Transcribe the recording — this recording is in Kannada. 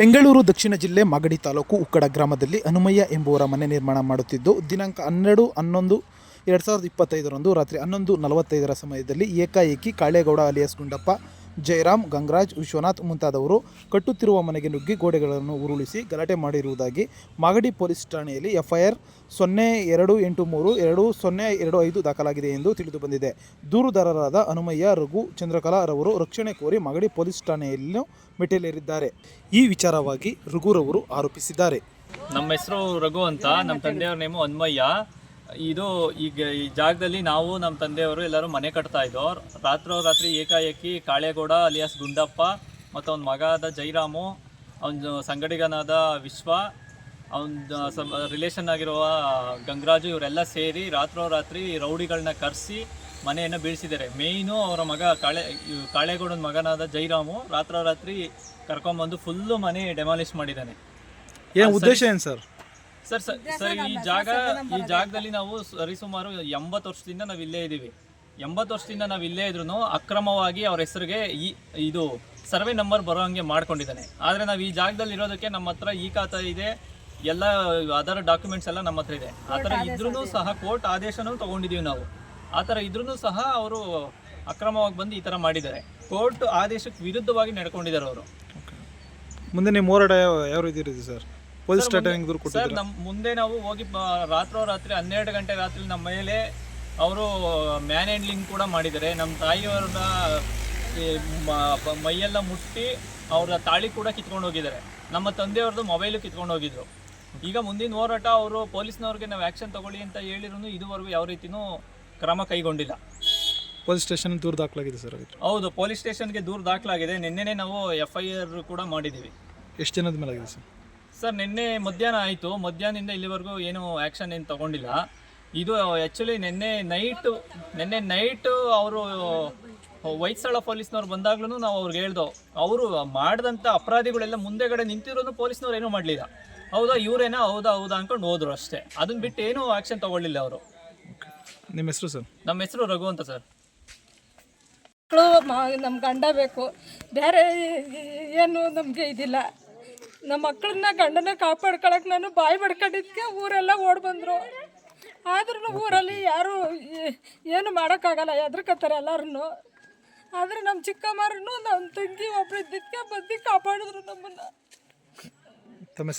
ಬೆಂಗಳೂರು ದಕ್ಷಿಣ ಜಿಲ್ಲೆ ಮಾಗಡಿ ತಾಲೂಕು ಉಕ್ಕಡ ಗ್ರಾಮದಲ್ಲಿ ಹನುಮಯ್ಯ ಎಂಬುವರ ಮನೆ ನಿರ್ಮಾಣ ಮಾಡುತ್ತಿದ್ದು, ದಿನಾಂಕ ಹನ್ನೆರಡು, ಹನ್ನೊಂದು, ಎರಡು ಸಾವಿರದ ಇಪ್ಪತ್ತೈದರಂದು ರಾತ್ರಿ ಹನ್ನೊಂದು ನಲವತ್ತೈದರ ಸಮಯದಲ್ಲಿ ಏಕಾಏಕಿ ಕಾಳೇಗೌಡ ಅಲಿಯಾಸ್ ಗುಂಡಪ್ಪ ಜಯರಾಮ್, ಗಂಗರಾಜ್, ವಿಶ್ವನಾಥ್ ಮುಂತಾದವರು ಕಟ್ಟುತ್ತಿರುವ ಮನೆಗೆ ನುಗ್ಗಿ ಗೋಡೆಗಳನ್ನು ಉರುಳಿಸಿ ಗಲಾಟೆ ಮಾಡಿರುವುದಾಗಿ ಮಾಗಡಿ ಪೊಲೀಸ್ ಠಾಣೆಯಲ್ಲಿ ಎಫ್ಐಆರ್ ಸೊನ್ನೆ ಎರಡು ಎಂಟು ಮೂರು ಎರಡು ಸೊನ್ನೆ ಎರಡು ಐದು ದಾಖಲಾಗಿದೆ ಎಂದು ತಿಳಿದು ಬಂದಿದೆ. ದೂರುದಾರರಾದ ಹನುಮಯ್ಯ, ರಘು ಚಂದ್ರಕಲಾ ರವರು ರಕ್ಷಣೆ ಕೋರಿ ಮಾಗಡಿ ಪೊಲೀಸ್ ಠಾಣೆಯಲ್ಲೂ ಮೆಟ್ಟಿಲೇರಿದ್ದಾರೆ. ಈ ವಿಚಾರವಾಗಿ ರಘುರವರು ಆರೋಪಿಸಿದ್ದಾರೆ. ನಮ್ಮ ಹೆಸರು ರಘು ಅಂತ, ನಮ್ಮ ತಂದೆಯವ್ರ ನೇಮು ಹನುಮಯ್ಯ. ಇದು ಈಗ ಈ ಜಾಗದಲ್ಲಿ ನಾವು ನಮ್ಮ ತಂದೆಯವರು ಎಲ್ಲರೂ ಮನೆ ಕಟ್ತಾ ಇದ್ದೋ ರಾತ್ರೋ ರಾತ್ರಿ ಏಕಾಏಕಿ ಕಾಳೇಗೌಡ ಅಲಿಯಾಸ್ ಗುಂಡಪ್ಪ ಮತ್ತು ಅವನ ಮಗ ಆದ ಜೈರಾಮು, ಅವನ ಸಂಗಡಿಗನಾದ ವಿಶ್ವ, ಅವನ ರಿಲೇಷನ್ ಆಗಿರುವ ಗಂಗರಾಜು ಇವರೆಲ್ಲ ಸೇರಿ ರಾತ್ರೋ ರಾತ್ರಿ ರೌಡಿಗಳನ್ನ ಕರೆಸಿ ಮನೆಯನ್ನು ಬೀಳಿಸಿದ್ದಾರೆ. ಮೇಯ್ನು ಅವರ ಮಗ ಕಾಳೆ ಕಾಳೇಗೌಡನ ಮಗನಾದ ಜೈರಾಮು ರಾತ್ರೋ ರಾತ್ರಿ ಕರ್ಕೊಂಬಂದು ಫುಲ್ಲು ಮನೆ ಡೆಮಾಲಿಷ್ ಮಾಡಿದ್ದಾನೆ. ಏನು ಉದ್ದೇಶ ಏನು ಸರ್? ಸರ್ ಸರ್ ಸರ್ ಈ ಜಾಗ ಈ ಜಾಗದಲ್ಲಿ ನಾವು ಸರಿಸುಮಾರು ಎಂಬತ್ತು ವರ್ಷದಿಂದ ನಾವು ಇಲ್ಲೇ ಇದ್ದೀವಿ ಎಂಬತ್ತು ವರ್ಷದಿಂದ ನಾವು ಇಲ್ಲೇ ಇದ್ರು ಅಕ್ರಮವಾಗಿ ಅವ್ರ ಹೆಸರಿಗೆ ಈ ಇದು ಸರ್ವೆ ನಂಬರ್ ಬರೋ ಹಂಗೆ ಮಾಡ್ಕೊಂಡಿದ್ದಾನೆ. ಆದರೆ ನಾವು ಈ ಜಾಗದಲ್ಲಿ ಇರೋದಕ್ಕೆ ನಮ್ಮ ಹತ್ರ ಈ ಖಾತ ಇದೆ ಎಲ್ಲ ಆಧಾರ್ ಡಾಕ್ಯುಮೆಂಟ್ಸ್ ಎಲ್ಲ ನಮ್ಮ ಹತ್ರ ಇದೆ. ಆ ಥರ ಇದ್ರೂ ಸಹ ಕೋರ್ಟ್ ಆದೇಶನೂ ತೊಗೊಂಡಿದ್ದೀವಿ ನಾವು. ಆ ಥರ ಇದ್ರೂ ಸಹ ಅವರು ಅಕ್ರಮವಾಗಿ ಬಂದು ಈ ಥರ ಮಾಡಿದ್ದಾರೆ. ಕೋರ್ಟ್ ಆದೇಶಕ್ಕೆ ವಿರುದ್ಧವಾಗಿ ನಡ್ಕೊಂಡಿದ್ದಾರೆ ಅವರು. ಮುಂದೆ ನಿಮ್ಮ ಹೋರಾಟ ಯಾವ ಯಾವ ರೀತಿ ಇರುತ್ತೆ ಸರ್? ಪೊಲೀಸ್ ಸ್ಟೇಷನ್ ದೂರು ಸರ್ ನಮ್ಮ ಮುಂದೆ ನಾವು ಹೋಗಿ ಬ- ರಾತ್ರೋ ರಾತ್ರಿ ಹನ್ನೆರಡು ಗಂಟೆ ರಾತ್ರಿ ನಮ್ಮ ಮೇಲೆ ಅವರು ಮ್ಯಾನ್ ಹ್ಯಾಂಡ್ಲಿಂಗ್ ಕೂಡ ಮಾಡಿದ್ದಾರೆ. ನಮ್ಮ ತಾಯಿಯವ್ರನ್ನ ಈ ಮ- ಬ- ಮೈಯೆಲ್ಲ ಮುಟ್ಟಿ ಅವರ ತಾಳಿ ಕೂಡ ಕಿತ್ಕೊಂಡು ಹೋಗಿದ್ದಾರೆ. ನಮ್ಮ ತಂದೆಯವ್ರದ್ದು ಮೊಬೈಲು ಕಿತ್ಕೊಂಡು ಹೋಗಿದ್ರು. ಈಗ ಮುಂದಿನ ಹೋರಾಟ ಅವರು ಪೊಲೀಸ್ನವ್ರಿಗೆ ನಾವು ಆ್ಯಕ್ಷನ್ ತಗೊಳ್ಳಿ ಅಂತ ಹೇಳಿದ್ರು ಇದುವರೆಗೂ ಯಾವ ರೀತಿನೂ ಕ್ರಮ ಕೈಗೊಂಡಿಲ್ಲ. ಪೊಲೀಸ್ ಸ್ಟೇಷನ್ ದೂರು ದಾಖಲಾಗಿದೆ ಸರ್ ಹೌದು ಪೊಲೀಸ್ ಸ್ಟೇಷನ್ಗೆ ದೂರು ದಾಖಲಾಗಿದೆ. ನಿನ್ನೆನೇ ನಾವು ಎಫ್ ಐ ಆರ್ ಕೂಡ ಮಾಡಿದ್ದೀವಿ. ಎಷ್ಟು ಜನದ ಮೇಲೆ ಆಗಿದೆ ಸರ್? ಸರ್ ನಿನ್ನೆ ಮಧ್ಯಾಹ್ನ ಆಯಿತು. ಮಧ್ಯಾಹ್ನದಿಂದ ಇಲ್ಲಿವರೆಗೂ ಏನು ಆ್ಯಕ್ಷನ್ ಏನು ತಗೊಂಡಿಲ್ಲ. ಇದು ಆ್ಯಕ್ಚುಲಿ ನಿನ್ನೆ ನೈಟು ನಿನ್ನೆ ನೈಟು ಅವರು ವೈಟ್ಸಳ ಪೊಲೀಸ್ನವ್ರು ಬಂದಾಗ್ಲೂ ನಾವು ಅವ್ರಿಗೆ ಹೇಳ್ದೋ ಅವರು ಮಾಡಿದಂಥ ಅಪರಾಧಿಗಳೆಲ್ಲ ಮುಂದೆಗಡೆ ನಿಂತಿರೋದು ಪೊಲೀಸ್ನವ್ರು ಏನೂ ಮಾಡಲಿಲ್ಲ. ಹೌದಾ ಇವರೇನೋ? ಹೌದಾ ಹೌದಾ ಅಂದ್ಕೊಂಡು ಹೋದ್ರು ಅಷ್ಟೇ. ಅದನ್ನ ಬಿಟ್ಟು ಏನೂ ಆ್ಯಕ್ಷನ್ ತಗೊಳ್ಳಿಲ್ಲ ಅವರು. ನಿಮ್ಮ ಹೆಸರು ಸರ್? ನಮ್ಮ ಹೆಸರು ರಘು ಅಂತ ಸರ್. ಮಕ್ಕಳು ಮಾ ನಮ್ಮ ಗಂಡ ಬೇಕು. ಬೇರೆ ಏನು ನಮಗೆ ಇದಿಲ್ಲ. ನಮ್ಮ ಮಕ್ಕಳನ್ನ ಗಂಡನ ಕಾಪಾಡ್ಕೊಳಕ್ ನಾನು ಬಾಯಿ ಬಡ್ಕೊಂಡಿದ್ಕೆ ಊರೆಲ್ಲ ಓಡ್ ಬಂದ್ರು. ಆದ್ರೂ ಊರಲ್ಲಿ ಯಾರು ಏನು ಮಾಡೋಕ್ಕಾಗಲ್ಲ, ಹೆದ್ರಕತ್ತಾರೆ ಎಲ್ಲರೂ ಆದ್ರೆ ನಮ್ಮ ಚಿಕ್ಕಮ್ಮರನ್ನು ನಮ್ಮ ತಂಗಿ ಒಬ್ರು ಇದ್ದಿದ್ಕೆ ಬಂದು ಕಾಪಾಡಿದ್ರು ನಮ್ಮನ್ನ. ತಮ್ಮ